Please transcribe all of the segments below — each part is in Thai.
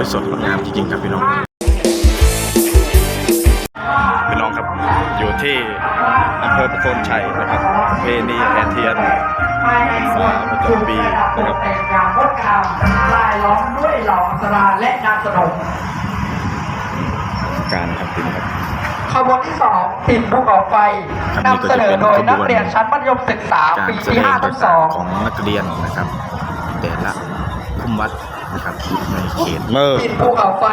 วยสดงดงามจริงๆครับพี่น้องพี่น้องครับอยู่ที่อำเภอประโคนชัยนะครับเวณีแห่เทียนฟ้าประจำปีนะครับแต่งอย่างงดงามลายล้อมด้วยเหล่าอักษราและนางสนมการครับพี่น้องครับขบวนที่สองติดภูเขาไฟครับนำเสนอโดยนี่ก็จะเป็นขบวนนักเรียนชั้นมัธยมศึกษาการปีแสที่ดงห้าต่ทับสองางๆของนักเรียนนะครับ แต่ละคุ้มวัด นะครับในเขตเมอร์ติดภูเขาไฟ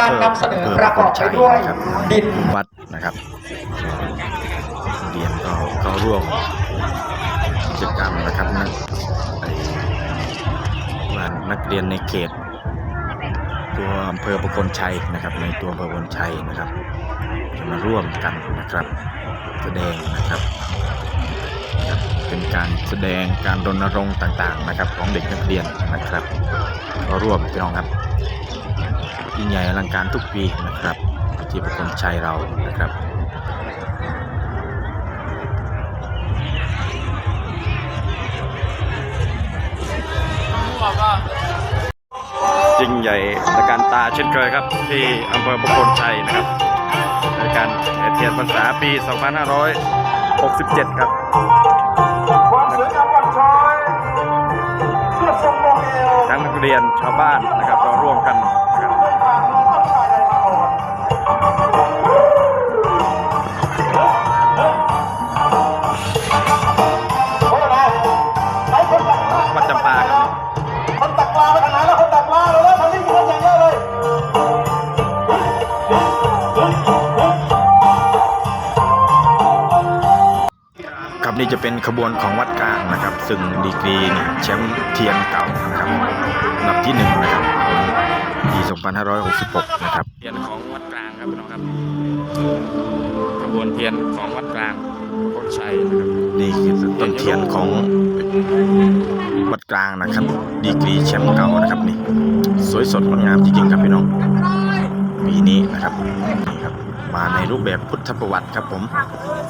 การนำเสนอประกอบไปด้วยครับดินวัดนะครับเรียนก็ก็ร่วมกิจกรรมนะครับนักไอ้ว่านักเรียนในเขต ตัวอำเภอประโคนชัยนะครับ ในตัวอำเภอประโคนชัยนะครับ จะมาร่วมกันนะครับ แสดงนะครับนะครับเป็น การแสดงการรณรงค์ต่างๆนะครับ ของเด็กนักเรียนนะครับก็ร่วมพี่น้องครับยิ่งใหญ่อลังการทุกปีนะครับที่ประคนชัยเรานะครับยิ่งใหญ่ตะการตาเช่นเคยครับ ที่อำเภอประคนชัยนะครับในการแห่เทียนพรรษาปี 2567 ครับ รียนชาวบ้านนะครับก็ร่วมกันนะครับด้วยความน้อมตั้งใจในมาก่อนวัดจำปาครับคนตักปลาไปทางไหนแล้วคนตักปลาเลยแล้วทางนี้คนอย่างเยอะเลยครับนี่จะเป็นขบวนของวัดกลางนะครับ ซึ่งดีกรีนี่แชมป์เทียนเก่านะครับ อันดับที่หนึ่งนะครับของปี 2566 นะครับเทียนของวัดกลางครับพี่น้องครับขบวนเทียนของวัดกลางโคตชัยนะครับนี่คือต้นเทียนของวัดกลางนะครับ ดีกรีแชมป์เก่านะครับนี่ สวยสดงดงามจริงๆครับพี่น้องปีนี้นะครับนี่ครับ มาในรูปแบบพุทธประวัติครับผม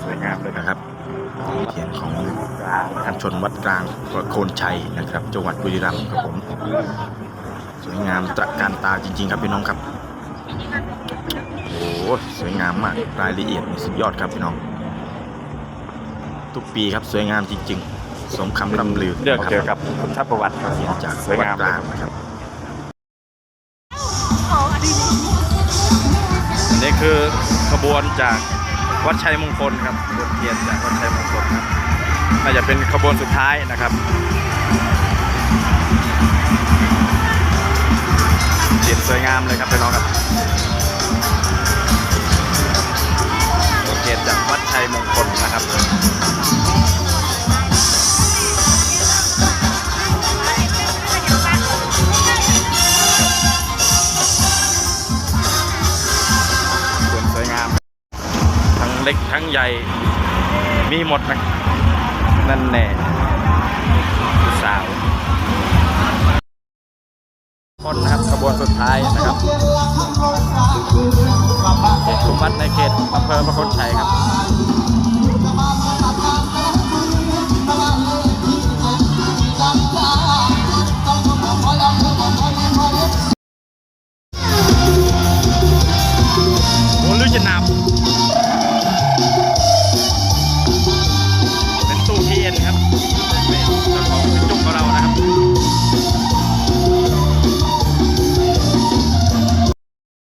สวยงามเลยนะครับเทียนของ ทางชนวัดกลางประโคนชัยนะครับ จังหวัดบุรีรัมย์ครับผม สวยงามตระการตาจริง ๆ ครับพี่น้องครับโอ้โหสวยงามมากรายละเอียดนี่สุดยอดครับพี่น้อง ทุกปีครับสวยงามจริง ๆ สมคำล่ำลือเรื่องเกี่ยวกับพุทธประวัติเทียนจากสวยวัดงามกลางนะครับนี่คือขบวนจากวัดชัยมงคลครับขบวนเทียนจากวัดชัยมงคลครับ น่าจะเป็นขบวนสุดท้ายนะครับเทียนสวยงามเลยครับพี่น้องครับขบวนเทียนจากวัดชัยมงคลนะครับสวนสวยงามทั้งเล็กทั้งใหญ่มีหมดนะ นั่นแน่สาวคนนะครับขบวนสุดท้ายนะครับเขตคุมวัดในเขตอำเภอพระคนชัยครับ